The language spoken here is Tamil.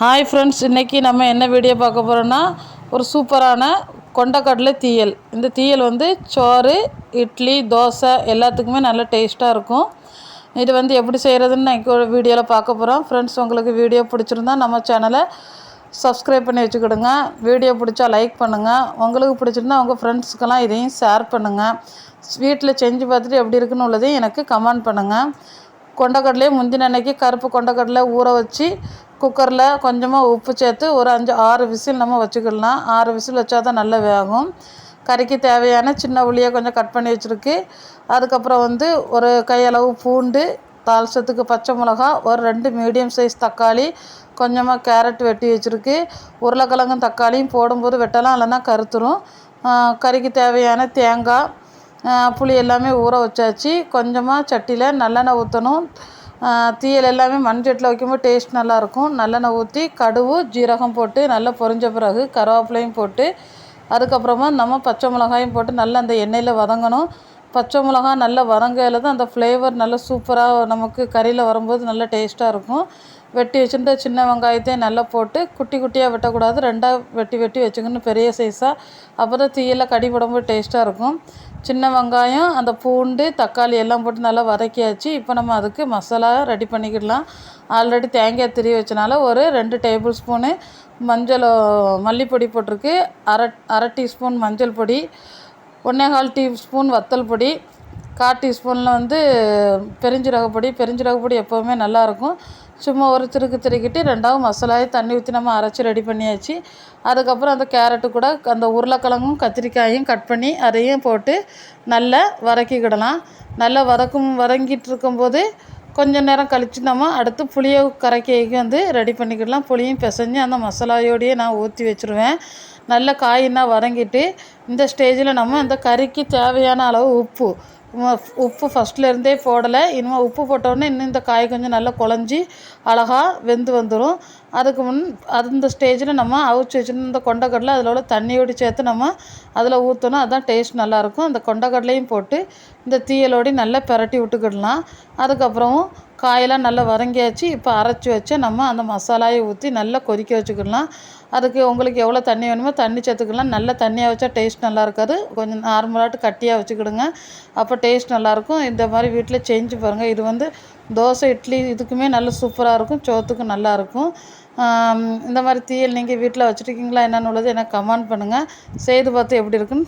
ஹாய் ஃப்ரெண்ட்ஸ் இன்றைக்கி நம்ம என்ன வீடியோ பார்க்க போகிறோன்னா ஒரு சூப்பரான கொண்டக்கடலை தீயல். இந்த தீயல் வந்து சோறு இட்லி தோசை எல்லாத்துக்குமே நல்ல டேஸ்ட்டாக இருக்கும். இது வந்து எப்படி செய்கிறதுன்னு நான் வீடியோவில் பார்க்க போகிறோம் ஃப்ரெண்ட்ஸ் உங்களுக்கு வீடியோ பிடிச்சிருந்தா நம்ம சேனலை சப்ஸ்கிரைப் பண்ணி வச்சுக்கிடுங்க. வீடியோ பிடிச்சா லைக் பண்ணுங்கள் உங்களுக்கு பிடிச்சிருந்தா உங்கள் ஃப்ரெண்ட்ஸுக்கெல்லாம் இதையும் ஷேர் பண்ணுங்கள் வீட்டில் செஞ்சு பார்த்துட்டு எப்படி இருக்குன்னு உள்ளதையும் எனக்கு கமெண்ட் பண்ணுங்கள் கொண்டக்கடலையே முந்தின அன்னைக்கு கருப்பு கொண்டக்கடலை ஊற வச்சு குக்கரில் கொஞ்சமாக உப்பு சேர்த்து ஒரு அஞ்சு ஆறு விசில் நம்ம வச்சுக்கிடலாம் ஆறு விசில் வச்சா தான் நல்லா வேகும். கறிக்கு தேவையான சின்ன உள்ளியை கொஞ்சம் கட் பண்ணி வச்சுருக்கு. அதுக்கப்புறம் வந்து ஒரு கையளவு பூண்டு தால்சத்துக்கு பச்சை மிளகா ஒரு ரெண்டு மீடியம் சைஸ் தக்காளி கொஞ்சமாக கேரட் வெட்டி வச்சுருக்கு. உருளைக்கிழங்கும் தக்காளியும் போடும்போது வெட்டலாம் இல்லைன்னா கருத்துரும். கறிக்கு தேவையான தேங்காய் புளி எல்லாமே ஊற வச்சாச்சு. கொஞ்சமாக சட்டியில் நல்லெண்ணெய் ஊற்றணும் தீயல் எல்லாமே மண்சட்டியில் வைக்கும்போது டேஸ்ட் நல்லாயிருக்கும். நல்லெண்ணெய் ஊற்றி கடுகு ஜீரகம் போட்டு நல்லா பொரிஞ்ச பிறகு கருவேப்பிலையும் போட்டு அதுக்கப்புறமா நம்ம பச்சை மிளகாயும் போட்டு நல்லா அந்த எண்ணெயில் வதங்கணும். பச்சை மிளகா நல்லா வதங்கையில் தான் அந்த ஃப்ளேவர் நல்லா சூப்பராக நமக்கு கறியில் வரும்போது நல்லா டேஸ்ட்டாக இருக்கும். வெட்டி வச்சுட்டு சின்ன வெங்காயத்தையும் நல்லா போட்டு குட்டி குட்டியாக வெட்டக்கூடாது. ரெண்டாக வெட்டி வெட்டி வச்சுக்கணும் பெரிய சைஸாக அப்போ தான் தீயெல்லாம் கடி போடும்போது டேஸ்ட்டாக இருக்கும். சின்ன வெங்காயம் அந்த பூண்டு தக்காளி எல்லாம் போட்டு நல்லா வதக்கியாச்சு. இப்போ நம்ம அதுக்கு மசாலா ரெடி பண்ணிக்கிடலாம். ஆல்ரெடி தேங்காய் திரி வச்சனால ஒரு ரெண்டு டேபிள் ஸ்பூனு மஞ்சள் மல்லிப்பொடி போட்டிருக்கு. அரை அரை டீஸ்பூன் மஞ்சள் பொடி ஒன்றே கால் டீஸ்பூன் வத்தல் பொடி கால் டீஸ்பூனில் வந்து பெருஞ்சீரக பொடி பெருஞ்சீரக பொடி எப்போவுமே நல்லாயிருக்கும். சும்மா ஒரு திருக்கு திருக்கிட்டு ரெண்டாவது மசாலாவே தண்ணி ஊற்றி நம்ம அரைச்சி ரெடி பண்ணியாச்சு. அதுக்கப்புறம் அந்த கேரட்டு கூட அந்த உருளைக்கிழங்கும் கத்திரிக்காயும் கட் பண்ணி அதையும் போட்டு நல்லா வதக்கிக்கிடலாம். நல்லா வதக்கும் வதங்கிட்டு இருக்கும்போது கொஞ்சம் நேரம் கழித்து நம்ம அடுத்து புளியை கரைக்கைக்கு வந்து ரெடி பண்ணிக்கிடலாம். புளியும் பிசைஞ்சு அந்த மசாலாயோடையே நான் ஊற்றி வச்சுருவேன். நல்ல காயினா வதங்கிட்டு இந்த ஸ்டேஜில் நம்ம அந்த கறிக்கு தேவையான அளவு உப்பு உப்பு ஃபஸ்ட்லேருந்தே போடலை. இனிமேல் உப்பு போட்டோடனே இன்னும் இந்த காய் கொஞ்சம் நல்லா குழஞ்சி அழகாக வெந்து வந்துடும் அதுக்கு முன் அந்த ஸ்டேஜில் நம்ம அவிச்சு வச்சுருந்த இந்த கொண்டக்கடலை அதில் உள்ள தண்ணியோடு சேர்த்து நம்ம அதில் ஊற்றணும் அதுதான் டேஸ்ட் நல்லாயிருக்கும் அந்த கொண்டக்கடலையும் போட்டு இந்த தீயலோடி நல்லா பெரட்டி விட்டுக்கிடலாம். அதுக்கப்புறம் காயெல்லாம் நல்லா வதங்கியாச்சு. இப்போ அரைச்சி வச்சு நம்ம அந்த மசாலாயை ஊற்றி நல்லா கொதிக்க வச்சுக்கிடலாம் அதுக்கு உங்களுக்கு எவ்வளோ தண்ணி வேணுமோ தண்ணி சேர்த்துக்கலாம். நல்ல தண்ணியாக வச்சா டேஸ்ட் நல்லா இருக்காது. கொஞ்சம் நார்மலாகட்டு கட்டியாக வச்சுக்கிடுங்க. அப்போ டேஸ்ட் நல்லாயிருக்கும் இந்த மாதிரி வீட்டில் செஞ்சு பாருங்கள் இது வந்து தோசை இட்லி இதுக்குமே நல்ல சூப்பராக இருக்கும். சோத்துக்கும் நல்லாயிருக்கும் இந்த மாதிரி தீயல் நீங்கள் வீட்டில் வச்சுருக்கீங்களா? என்னென்னு உள்ளது எனக்கு கமெண்ட் பண்ணுங்கள் செய்து பார்த்து எப்படி இருக்குன்னு